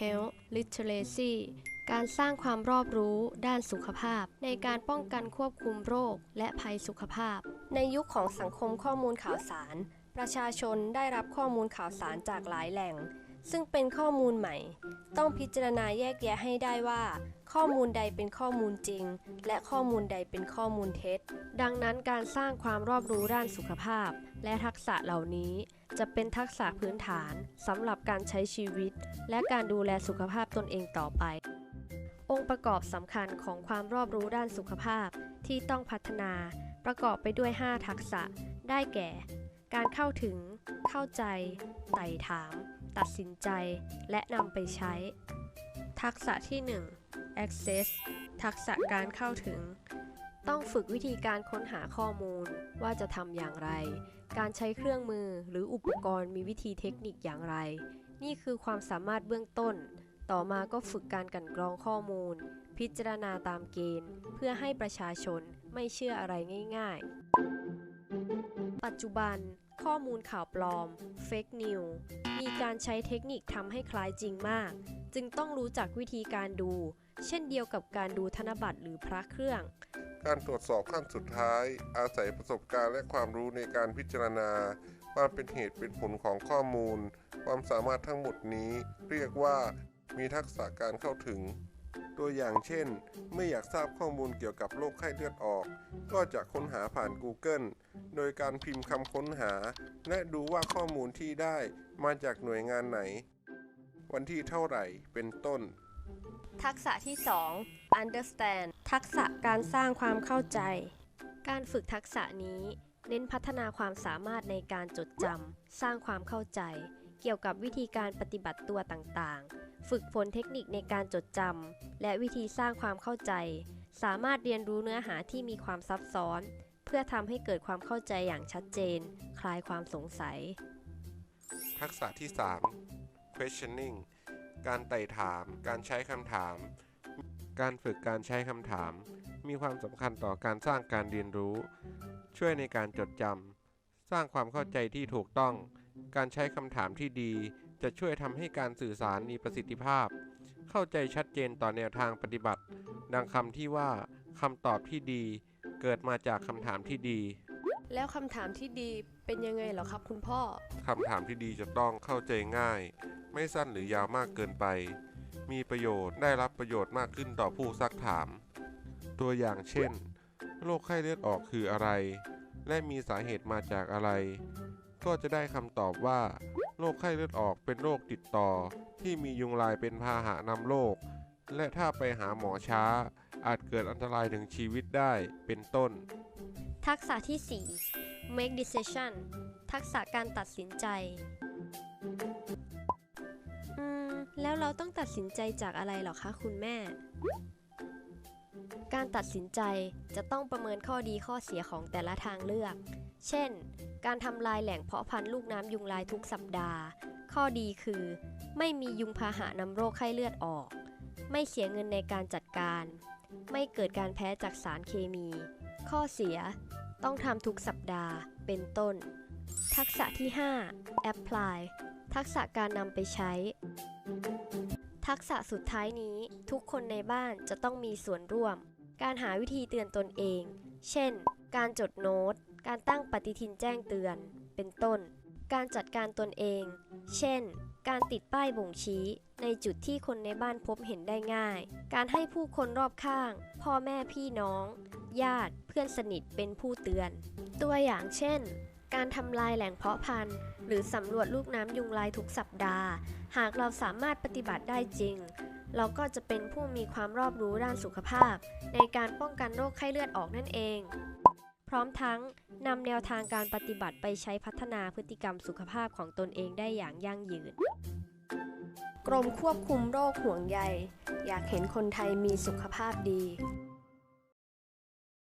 Health Literacy การสร้างความรอบรู้ด้านสุขภาพ ในการป้องกันควบคุมโรคและภัยสุขภาพ ในยุคของสังคมข้อมูลข่าวสาร ประชาชนได้รับข้อมูลข่าวสารจากหลายแหล่ง ซึ่งเป็นข้อมูลใหม่ ต้องพิจารณาแยกแยะให้ได้ว่า ข้อมูลใดเป็นข้อมูลจริง และข้อมูลใดเป็นข้อมูลเท็จ ดังนั้นการสร้างความรอบรู้ด้านสุขภาพ และทักษะเหล่านี้ จะเป็นทักษะพื้นฐานสำหรับการใช้ชีวิต และการดูแลสุขภาพตนเองต่อไป องค์ประกอบสำคัญของความรอบรู้ด้านสุขภาพที่ต้องพัฒนา ประกอบไปด้วย 5 ทักษะ ได้แก่ การเข้าถึง เข้าใจ ไต่ถาม ตัดสินใจ และนำไปใช้ ทักษะที่ 1 access ทักษะการเข้าถึง ต้องฝึกวิธีการค้นหาข้อมูลว่าจะทำอย่างไร การใช้เครื่องมือหรืออุปกรณ์มีวิธีเทคนิคอย่างไร นี่คือความสามารถเบื้องต้น ต่อมาก็ฝึกการกันกรองข้อมูล พิจารณาตามเกณฑ์ เพื่อให้ประชาชนไม่เชื่ออะไรง่าย ๆ ปัจจุบัน ข้อมูลข่าวปลอม Fake News มีการใช้เทคนิคทำให้คล้ายจริงมาก จึงต้องรู้จักวิธีการดู เช่นเดียวกับการดูธนบัตรหรือพระเครื่อง การตรวจสอบขั้นสุดท้าย อาศัยประสบการณ์และความรู้ในการพิจารณา ความเป็นเหตุเป็นผลของข้อมูล ความสามารถทั้งหมดนี้ เรียกว่ามีทักษะการเข้าถึง ตัวอย่างเช่น เมื่ออยากทราบข้อมูลเกี่ยวกับโรคไข้เลือดออก ก็จะค้นหาผ่าน Google โดยการพิมพ์คำค้นหา และดูว่าข้อมูลที่ได้มาจากหน่วยงานไหน วันที่เท่าไหร่เป็นต้น ทักษะที่ 2 understand ทักษะการสร้างความเข้าใจ การฝึกทักษะนี้เน้นพัฒนาความสามารถในการจดจำ สร้างความเข้าใจ เกี่ยวกับวิธีการปฏิบัติตัวต่างๆ ฝึกฝนเทคนิคในการจดจำและวิธีสร้างความเข้าใจ สามารถเรียนรู้เนื้อหาที่มีความซับซ้อน เพื่อทำให้เกิดความเข้าใจอย่างชัดเจน คลายความสงสัย ทักษะที่ 3 questioning การไต่ถาม การใช้คำถาม การฝึกการใช้คำถาม มีความสำคัญต่อการสร้างการเรียนรู้ ช่วยในการจดจำสร้างความเข้าใจที่ถูกต้อง การใช้คำถามที่ดี จะช่วยทำให้การสื่อสารมีประสิทธิภาพ เข้าใจชัดเจนต่อแนวทางปฏิบัติ ดังคำที่ว่าคำตอบที่ดี เกิดมาจากคำถามที่ดี แล้วคำถามที่ดีเป็นยังไงเหรอครับคุณพ่อคำถามที่ดีจะต้องเข้าใจง่าย ไม่สั้นหรือยาวมากเกินไป มีประโยชน์ได้รับประโยชน์มากขึ้นต่อผู้ซักถาม ตัวอย่างเช่นโรคไข้เลือดออกคืออะไร และมีสาเหตุมาจากอะไร ก็จะได้คำตอบว่า โรคไข้เลือดออกเป็นโรคติดต่อ ที่มียุงลายเป็นพาหะนำโรค และถ้าไปหาหมอช้า อาจเกิดอันตรายถึงชีวิตได้เป็นต้น ทักษะที่ 4 make decision ทักษะการตัดสินใจ อืม แล้วเราต้องตัดสินใจจากอะไรหรอคะคุณแม่ การตัดสินใจจะต้องประเมินข้อดีข้อเสียของแต่ละทางเลือก เช่น การทำลายแหล่งเพาะพันธุ์ลูกน้ำยุงลายทุกสัปดาห์ ข้อดีคือ ไม่มียุงพาหะนำโรคไข้เลือดออก ไม่เสียเงินในการจัดการ ไม่เกิดการแพ้จากสารเคมี ข้อเสีย ต้องทำทุกสัปดาห์ เป็นต้น ทักษะที่ 5 apply ทักษะการนำไปใช้ ทักษะสุดท้ายนี้ทุกคนในบ้านจะต้องมีส่วนร่วม การหาวิธีเตือนตนเอง เช่น การจดโน้ต การตั้งปฏิทินแจ้งเตือน เป็นต้น การจัดการตนเอง เช่น การติดป้ายบ่งชี้ ในจุดที่คนในบ้านพบเห็นได้ง่าย การให้ผู้คนรอบข้าง พ่อแม่พี่น้อง ญาติเพื่อนสนิทเป็นผู้เตือน ตัวอย่างเช่น การทำลายแหล่งเพาะพันธุ์ หรือสำรวจลูกน้ำยุงลายทุกสัปดาห์ หากเราสามารถปฏิบัติได้จริงเราก็จะเป็นผู้มีความรอบรู้ด้านสุขภาพ ในการป้องกันโรคไข้เลือดออกนั่นเอง พร้อมทั้งนำแนวทางการปฏิบัติไปใช้พัฒนาพฤติกรรมสุขภาพของตนเองได้อย่างยั่งยืน กรมควบคุมโรคห่วงใย อยากเห็นคนไทยมีสุขภาพดี